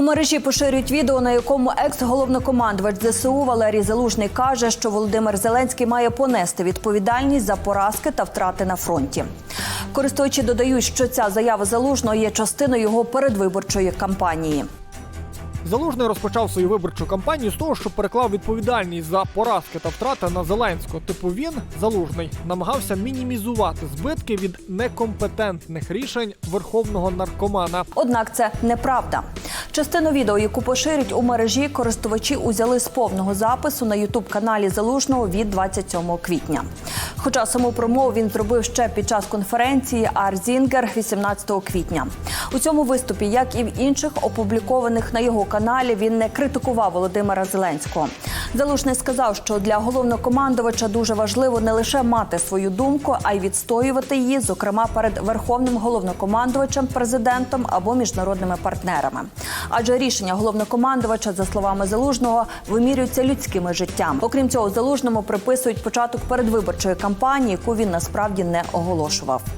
У мережі поширюють відео, на якому екс-головнокомандувач ЗСУ Валерій Залужний каже, що Володимир Зеленський має понести відповідальність за поразки та втрати на фронті. Користувачі додають, що ця заява залужного є частиною його передвиборчої кампанії. Залужний розпочав свою виборчу кампанію з того, що переклав відповідальність за поразки та втрати на Зеленського. Типу він залужний намагався мінімізувати збитки від некомпетентних рішень верховного наркомана. Однак це неправда. Частину відео, яку поширюють у мережі, користувачі узяли з повного запису на ютуб-каналі Залужного від 27 квітня. Хоча саму промову він зробив ще під час конференції Арзінгер 18 квітня. У цьому виступі, як і в інших опублікованих на його каналі, він не критикував Володимира Зеленського. Залужний сказав, що для головнокомандувача дуже важливо не лише мати свою думку, а й відстоювати її, зокрема перед верховним головнокомандувачем, президентом або міжнародними партнерами. Адже рішення головнокомандувача, за словами залужного, вимірюються людськими життями. Окрім цього, залужному приписують початок передвиборчої кампанії, яку він насправді не оголошував.